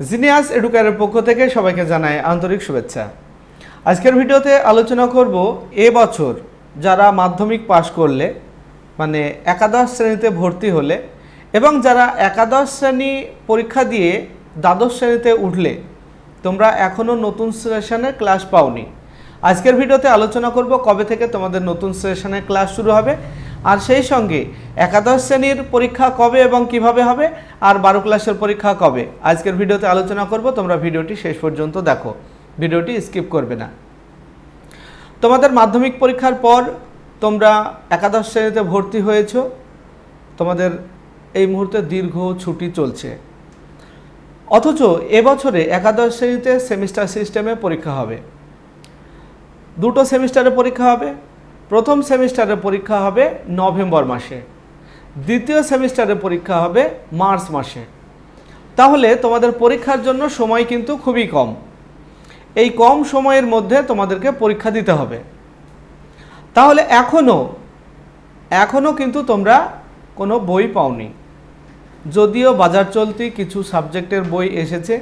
Genius এডুকারের পক্ষ থেকে সবাইকে জানাই আন্তরিক শুভেচ্ছা। আজকের ভিডিওতে আলোচনা করব এ বছর যারা মাধ্যমিক পাশ করলে মানে একাদশ শ্রেণীতে ভর্তি হলে এবং যারা একাদশ শ্রেণি পরীক্ষা দিয়ে দ্বাদশ শ্রেণীতে উঠলে, তোমরা এখনও নতুন সেশনের ক্লাস পাওনি। আজকের ভিডিওতে আলোচনা করব কবে থেকে তোমাদের নতুন সেশনের ক্লাস শুরু হবে আর সেই সঙ্গে একাদশ শ্রেণির পরীক্ষা কবে এবং কীভাবে হবে? আর বারো ক্লাসের পরীক্ষা কবে? আজকের ভিডিওতে আলোচনা করব, তোমরা ভিডিওটি শেষ পর্যন্ত দেখো। ভিডিওটি স্কিপ করবে না। তোমাদের মাধ্যমিক পরীক্ষার পর তোমরা একাদশ শ্রেণীতে ভর্তি হয়েছো। তোমাদের এই মুহূর্তে দীর্ঘ ছুটি চলছে। অথচ এবছরে একাদশ শ্রেণীতে সেমিস্টার সিস্টেমে পরীক্ষা হবে। দুটো সেমিস্টারে পরীক্ষা হবে প্রথম সেমিস্টারের পরীক্ষা হবে নভেম্বর মাসে। দ্বিতীয় সেমিস্টারের পরীক্ষা হবে মার্চ মাসে। তাহলে তোমাদের পরীক্ষার জন্য সময় কিন্তু খুবই কম। এই কম সময়ের মধ্যে তোমাদেরকে পরীক্ষা দিতে হবে। তাহলে এখনও এখনও কিন্তু তোমরা কোনো বই পাওনি। যদিও বাজার চলতি কিছু সাবজেক্টের বই এসেছে,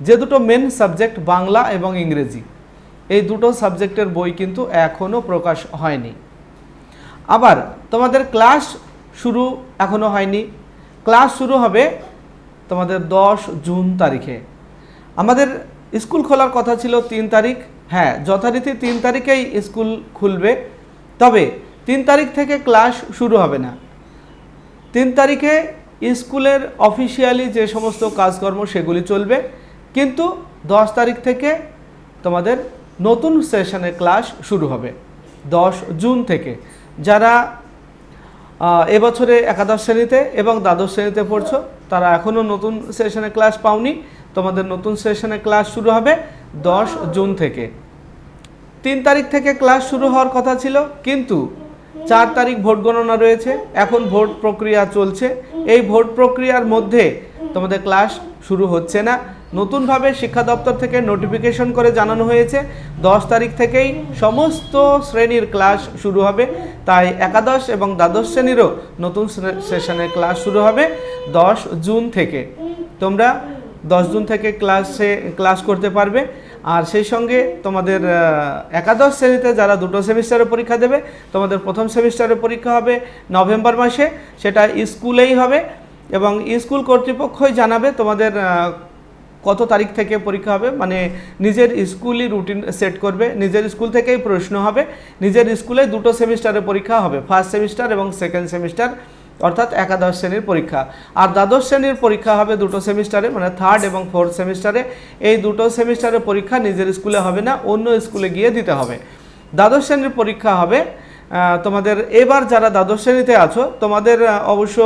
যে দুটো মেন সাবজেক্ট বাংলা এবং ইংরেজি। এই দুটো সাবজেক্টের বই কিন্তু এখনও প্রকাশ হয়নি। আবার তোমাদের ক্লাস শুরু এখনও হয়নি। ক্লাস শুরু হবে তোমাদের দশ জুন তারিখে। আমাদের স্কুল খোলার কথা ছিল তিন তারিখ। হ্যাঁ যথারীতি তিন তারিখেই স্কুল খুলবে। তবে তিন তারিখ থেকে ক্লাস শুরু হবে না। তিন তারিখে স্কুলের অফিসিয়ালি যে সমস্ত কাজকর্ম সেগুলি চলবে। কিন্তু দশ তারিখ থেকে তোমাদের নতুন সেশনের ক্লাস শুরু হবে। দশ জুন থেকে। যারা এবছরে একাদশ শ্রেণীতে এবং দ্বাদশ শ্রেণীতে পড়ছো, তারা এখনও নতুন সেশনে ক্লাস পাওনি। তোমাদের নতুন সেশনে ক্লাস শুরু হবে দশ জুন থেকে। তিন তারিখ থেকে ক্লাস শুরু হওয়ার কথা ছিল, কিন্তু চার তারিখ ভোট গণনা রয়েছে। এখন ভোট প্রক্রিয়া চলছে। এই ভোট প্রক্রিয়ার মধ্যে তোমাদের ক্লাস শুরু হচ্ছে না। নতুনভাবে শিক্ষা দপ্তর থেকে নোটিফিকেশন করে জানানো হয়েছে, দশ তারিখ থেকেই সমস্ত শ্রেণির ক্লাস শুরু হবে। তাই একাদশ এবং দ্বাদশ শ্রেণীরও নতুন সেশনের ক্লাস শুরু হবে দশ জুন থেকে। তোমরা দশ জুন থেকে ক্লাসে, ক্লাস করতে পারবে। আর সেই সঙ্গে তোমাদের একাদশ শ্রেণীতে যারা দুটো সেমিস্টারের পরীক্ষা দেবে, তোমাদের প্রথম সেমিস্টারের পরীক্ষা হবে নভেম্বর মাসে। সেটা স্কুলেই হবে। এবং স্কুল কর্তৃপক্ষই জানাবে তোমাদের কত তারিখ থেকে পরীক্ষা হবে। মানে নিজের স্কুলই রুটিন সেট করবে। নিজের স্কুল থেকেই প্রশ্ন হবে। নিজের স্কুলে দুটো সেমিস্টারের পরীক্ষা হবে। ফার্স্ট সেমিস্টার এবং সেকেন্ড সেমিস্টার অর্থাৎ একাদশ শ্রেণির পরীক্ষা। আর দ্বাদশ শ্রেণির পরীক্ষা হবে দুটো সেমিস্টারে মানে থার্ড এবং ফোর্থ সেমিস্টারে এই দুটো সেমিস্টারের পরীক্ষা নিজের স্কুলে হবে না, অন্য স্কুলে গিয়ে দিতে হবে। দ্বাদশ শ্রেণির পরীক্ষা হবে তোমাদের, এবার যারা দ্বাদশ শ্রেণীতে আছো, তোমাদের অবশ্য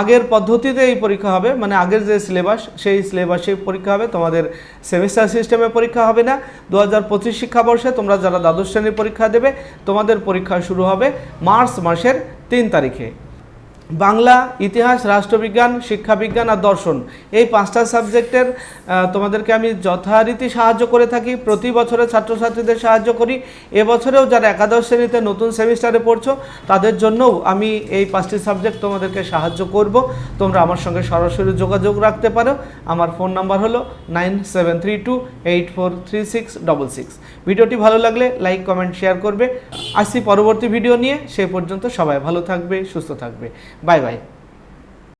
আগের পদ্ধতিতে এই পরীক্ষা হবে মানে আগের যে সিলেবাস সেই সিলেবাসে পরীক্ষা হবে। তোমাদের সেমিস্টার সিস্টেমে পরীক্ষা হবে না। দু হাজার পঁচিশ শিক্ষাবর্ষে তোমরা যারা দ্বাদশ শ্রেণির পরীক্ষা দেবে, তোমাদের পরীক্ষা শুরু হবে মার্চ মাসের তিন তারিখে। বাংলা, ইতিহাস, রাষ্ট্রবিজ্ঞান, শিক্ষাবিজ্ঞান আর দর্শন। এই পাঁচটা সাবজেক্টের তোমাদেরকে আমি যথারীতি সাহায্য করে থাকি। প্রতি বছরে ছাত্রছাত্রীদের সাহায্য করি। এবছরেও যারা একাদশ শ্রেণীতে নতুন সেমিস্টারে পড়ছো, তাদের জন্যও আমি এই পাঁচটি সাবজেক্ট তোমাদেরকে সাহায্য করব। তোমরা আমার সঙ্গে সরাসরি যোগাযোগ রাখতে পারো। আমার ফোন নাম্বার হলো nine seven three two eight four three six double six. ভিডিওটি ভালো লাগলে লাইক, কমেন্ট, শেয়ার করবে। আসছি পরবর্তী ভিডিও নিয়ে। সে পর্যন্ত সবাই ভালো থাকবে, সুস্থ থাকবে। Bye bye